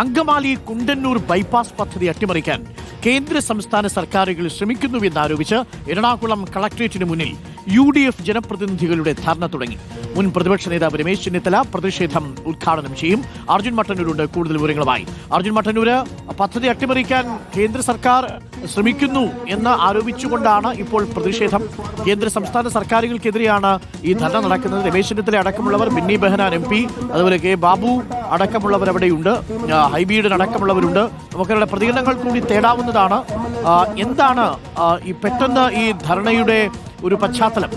Angamaly Kundannoor bypass പദ്ധതി അട്ടിമറിക്കാൻ കേന്ദ്ര സംസ്ഥാന സർക്കാരുകൾ ശ്രമിക്കുന്നുവെന്നാരോപിച്ച് എറണാകുളം കളക്ട്രേറ്റിന് മുന്നിൽ യു ജനപ്രതിനിധികളുടെ ധർണ തുടങ്ങി. മുൻ പ്രതിപക്ഷ നേതാവ് രമേശ് ചെന്നിത്തല പ്രതിഷേധം ഉദ്ഘാടനം ചെയ്യും. അർജുൻ മട്ടന്നൂരുണ്ട് കൂടുതൽ വിവരങ്ങളുമായി. അർജുൻ മട്ടന്നൂര് പദ്ധതി അട്ടിമറിക്കാൻ കേന്ദ്ര സർക്കാർ ശ്രമിക്കുന്നു എന്ന് ആരോപിച്ചുകൊണ്ടാണ് ഇപ്പോൾ പ്രതിഷേധം. കേന്ദ്ര സംസ്ഥാന സർക്കാരുകൾക്കെതിരെയാണ് ഈ ധർണ നടക്കുന്നത്. രമേശ് ചെന്നിത്തല അടക്കമുള്ളവർ ബിന്നി ബെഹനാൻ എം പി അതുപോലെ കെ ബാബു അടക്കമുള്ളവർ അവിടെയുണ്ട്. ഹൈബിയുടെ അടക്കമുള്ളവരുണ്ട്. നമുക്കവരുടെ പ്രതികരണങ്ങൾ കൂടി തേടാവുന്നതാണ്. എന്താണ് ഈ പെട്ടെന്ന് ഈ ധർണയുടെ ഒരു പശ്ചാത്തലം?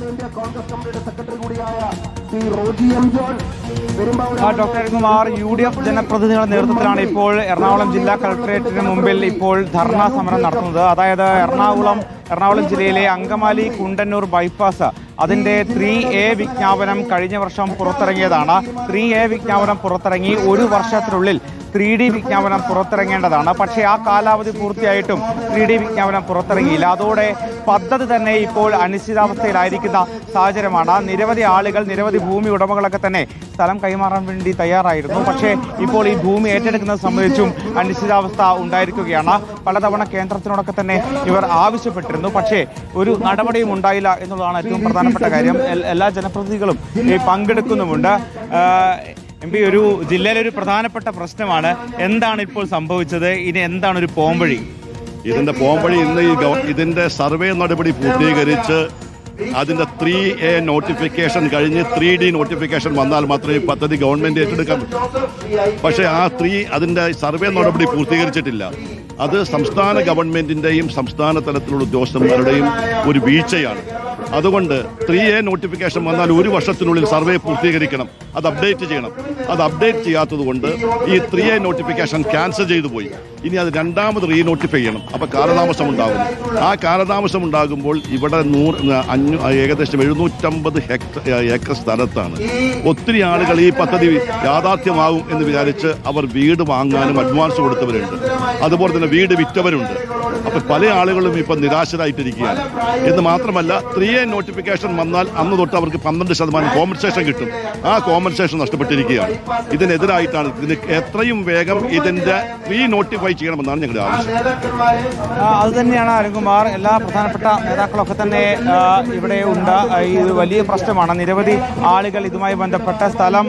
Doctor Kumar U D F ജനപ്രതിനിധികളുടെ നേതൃത്വത്തിലാണ് ഇപ്പോൾ എറണാകുളം ജില്ലാ കളക്ടറേറ്റിന് മുമ്പിൽ ഇപ്പോൾ ധർണാ സമരം നടത്തുന്നത്. അതായത് എറണാകുളം എറണാകുളം ജില്ലയിലെ അങ്കമാലി കുണ്ടന്നൂർ ബൈപ്പാസ് അതിന്റെ ത്രീ എ വിജ്ഞാപനം കഴിഞ്ഞ വർഷം പുറത്തിറങ്ങിയതാണ്. ത്രീ എ വിജ്ഞാപനം പുറത്തിറങ്ങി ഒരു വർഷത്തിനുള്ളിൽ ത്രീ ഡി വിജ്ഞാപനം പുറത്തിറങ്ങേണ്ടതാണ്. പക്ഷേ ആ കാലാവധി പൂർത്തിയായിട്ടും ത്രീ ഡി വിജ്ഞാപനം പുറത്തിറങ്ങിയില്ല. അതോടെ പദ്ധതി തന്നെ ഇപ്പോൾ അനിശ്ചിതാവസ്ഥയിലായിരിക്കുന്ന സാഹചര്യമാണ്. നിരവധി ആളുകൾ നിരവധി ഭൂമി ഉടമകളൊക്കെ തന്നെ സ്ഥലം കൈമാറാൻ വേണ്ടി തയ്യാറായിരുന്നു. പക്ഷേ ഇപ്പോൾ ഈ ഭൂമി ഏറ്റെടുക്കുന്നത് സംബന്ധിച്ചും അനിശ്ചിതാവസ്ഥ ഉണ്ടായിരിക്കുകയാണ്. പലതവണ കേന്ദ്രത്തിനോടൊക്കെ തന്നെ ഇവർ ആവശ്യപ്പെട്ടിരുന്നു. പക്ഷേ ഒരു നടപടിയും ഉണ്ടായില്ല എന്നുള്ളതാണ് ഏറ്റവും പ്രധാനപ്പെട്ട കാര്യം. എല്ലാ ജനപ്രതിനിധികളും ഈ പങ്കെടുക്കുന്നുമുണ്ട്. എം പി ഒരു ജില്ലയിലെ ഒരു പ്രധാനപ്പെട്ട പ്രശ്നമാണ്. എന്താണ് ഇപ്പോൾ സംഭവിച്ചത്? ഇനി എന്താണ് ഒരു പോംവഴി? ഇതിന്റെ പോംവഴി ഇന്ന് ഈ ഇതിന്റെ സർവേ നടപടി പൂർത്തീകരിച്ച് അതിന്റെ ത്രീ എ നോട്ടിഫിക്കേഷൻ കഴിഞ്ഞ് ത്രീ ഡി നോട്ടിഫിക്കേഷൻ വന്നാൽ മാത്രമേ പദ്ധതി ഗവൺമെന്റ് ഏറ്റെടുക്കാൻ പക്ഷേ ആ ത്രീ അതിന്റെ സർവേ നടപടി പൂർത്തീകരിച്ചിട്ടില്ല. അത് സംസ്ഥാന ഗവൺമെന്റിന്റെയും സംസ്ഥാന തലത്തിലുള്ള ഉദ്യോഗസ്ഥന്മാരുടെയും ഒരു വീഴ്ചയാണ്. അതുകൊണ്ട് ത്രീ എ നോട്ടിഫിക്കേഷൻ വന്നാൽ ഒരു വർഷത്തിനുള്ളിൽ സർവേ പൂർത്തീകരിക്കണം. അത് അപ്ഡേറ്റ് ചെയ്യണം. അത് അപ്ഡേറ്റ് ചെയ്യാത്തത് കൊണ്ട് ഈ ത്രീ എ നോട്ടിഫിക്കേഷൻ ക്യാൻസൽ ചെയ്തു പോയി. ഇനി അത് രണ്ടാമത് റീ നോട്ടിഫൈ ചെയ്യണം. അപ്പോൾ കാലതാമസം ഉണ്ടാകും. ആ കാലതാമസം ഉണ്ടാകുമ്പോൾ ഇവിടെ നൂറ് അഞ്ഞൂ ഏകദേശം എഴുന്നൂറ്റമ്പത് ഹെക്ടർ ഏക്കർ സ്ഥലത്താണ്. ഒത്തിരി ആളുകൾ ഈ പദ്ധതി യാഥാർത്ഥ്യമാകും എന്ന് വിചാരിച്ച് അവർ വീട് വാങ്ങാനും അഡ്വാൻസ് കൊടുത്തവരുണ്ട്. അതുപോലെ തന്നെ വീട് വിറ്റവരുണ്ട്. അപ്പൊ പല ആളുകളും ഇപ്പൊ നിരാശരായിട്ടിരിക്കുകയാണ്. എന്ന് മാത്രമല്ല ത്രീ എ നോട്ടിഫിക്കേഷൻ വന്നാൽ അന്ന് തൊട്ട് അവർക്ക് പന്ത്രണ്ട് ശതമാനം കോമ്പൻസേഷൻ കിട്ടും. ആ കോമ്പൻസേഷൻ നഷ്ടപ്പെട്ടിരിക്കുകയാണ്. ഇതിനെതിരായിട്ടാണ് ഇതിന് എത്രയും വേഗം ഇതിന്റെ റീ നോട്ടിഫൈ ചെയ്യണമെന്നാണ് ഞങ്ങളുടെ ആവശ്യം. അത് തന്നെയാണ് അരുൺകുമാർ. എല്ലാ പ്രധാനപ്പെട്ട നേതാക്കളൊക്കെ തന്നെ ഇവിടെ ഉണ്ട്. ഇത് വലിയ പ്രശ്നമാണ്. നിരവധി ആളുകൾ ഇതുമായി ബന്ധപ്പെട്ട സ്ഥലം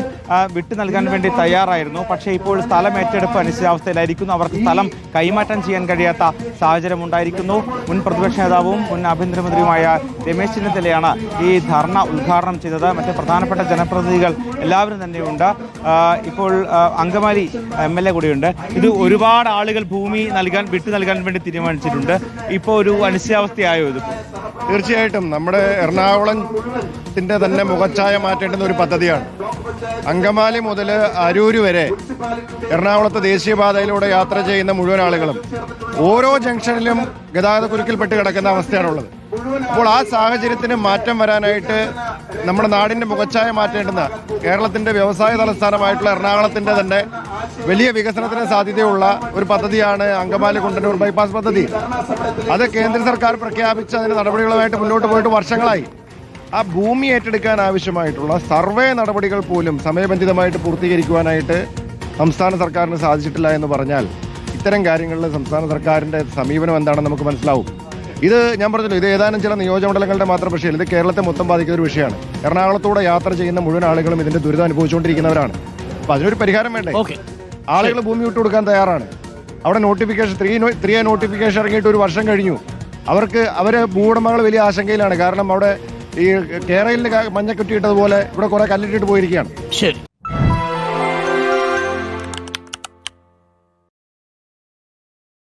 വിട്ടു നൽകാൻ വേണ്ടി തയ്യാറായിരുന്നു. പക്ഷേ ഇപ്പോൾ സ്ഥലം ഏറ്റെടുപ്പ് അനിശ്ചിതാവസ്ഥയിലായിരിക്കുന്നു. അവർക്ക് സ്ഥലം കൈമാറ്റം ചെയ്യാൻ കഴിയാത്ത സാഹചര്യം ഉണ്ടായിരിക്കുന്നു. മുൻ പ്രതിപക്ഷ നേതാവും മുൻ ആഭ്യന്തരമന്ത്രിയുമായ രമേശ് ചെന്നിത്തലയാണ് ഈ ധർണ ഉദ്ഘാടനം ചെയ്തത്. മറ്റ് പ്രധാനപ്പെട്ട ജനപ്രതിനിധികൾ എല്ലാവരും തന്നെയുണ്ട്. ഇപ്പോൾ അങ്കമാലി എം എൽ എ കൂടിയുണ്ട്. ഇത് ഒരുപാട് ആളുകൾ ഭൂമി നൽകാൻ വിട്ടു നൽകാൻ വേണ്ടി തീരുമാനിച്ചിട്ടുണ്ട്. ഇപ്പോൾ ഒരു അനിശ്ചയാവസ്ഥയായോ ഇത്? തീർച്ചയായിട്ടും. നമ്മുടെ എറണാകുളത്തിന്റെ തന്നെ മുഖച്ഛായ മാറ്റേണ്ടുന്ന ഒരു പദ്ധതിയാണ്. അങ്കമാലി മുതൽ അരൂര് വരെ എറണാകുളത്ത് ദേശീയപാതയിലൂടെ യാത്ര ചെയ്യുന്ന മുഴുവൻ ആളുകളും ഓരോ ജംഗ്ഷനിലും ഗതാഗത കുരുക്കിൽപ്പെട്ട് കിടക്കുന്ന അവസ്ഥയാണുള്ളത് അപ്പോൾ ആ സാഹചര്യത്തിന് മാറ്റം വരാനായിട്ട് നമ്മുടെ നാടിന്റെ മുഖച്ഛായ മാറ്റേണ്ടുന്ന കേരളത്തിന്റെ വ്യവസായ തലസ്ഥാനമായിട്ടുള്ള എറണാകുളത്തിന്റെ തന്നെ വലിയ വികസനത്തിന് സാധ്യതയുള്ള ഒരു പദ്ധതിയാണ് അങ്കമാലി കുണ്ടന്നൂർ ബൈപ്പാസ് പദ്ധതി. അത് കേന്ദ്ര സർക്കാർ പ്രഖ്യാപിച്ച അതിന് നടപടികളുമായിട്ട് മുന്നോട്ട് പോയിട്ട് വർഷങ്ങളായി. ആ ഭൂമി ഏറ്റെടുക്കാൻ ആവശ്യമായിട്ടുള്ള സർവേ നടപടികൾ പോലും സമയബന്ധിതമായിട്ട് പൂർത്തീകരിക്കുവാനായിട്ട് സംസ്ഥാന സർക്കാരിന് സാധിച്ചിട്ടില്ല എന്ന് പറഞ്ഞാൽ ഇത്തരം കാര്യങ്ങളിൽ സംസ്ഥാന സർക്കാരിന്റെ സമീപനം എന്താണെന്ന് നമുക്ക് മനസ്സിലാവും. ഇത് ഞാൻ പറഞ്ഞല്ലോ ഇത് ഏതാനും ചില നിയോജകമണ്ഡലങ്ങളുടെ മാത്രം വിഷയമല്ല. ഇത് കേരളത്തെ മൊത്തം ബാധിക്കുന്ന ഒരു വിഷയമാണ്. എറണാകുളത്തൂടെ യാത്ര ചെയ്യുന്ന മുഴുവൻ ആളുകളും ഇതിന്റെ ദുരിതം അനുഭവിച്ചുകൊണ്ടിരിക്കുന്നവരാണ്. അപ്പൊ അതിനൊരു പരിഹാരം വേണ്ടേ? ഓക്കെ. ആളുകൾ ഭൂമി വിട്ടു കൊടുക്കാൻ തയ്യാറാണ്. അവിടെ നോട്ടിഫിക്കേഷൻ ത്രീ ത്രീ നോട്ടിഫിക്കേഷൻ ഇറങ്ങിയിട്ട് ഒരു വർഷം കഴിഞ്ഞു. അവർക്ക് അവരെ ഭൂവുടമകൾ വലിയ ആശങ്കയിലാണ്. കാരണം അവിടെ ഈ കേരളയിൽ മഞ്ഞ ഇട്ടതുപോലെ ഇവിടെ കുറെ കല്ലിട്ടിട്ട് പോയിരിക്കുകയാണ്. ശരി.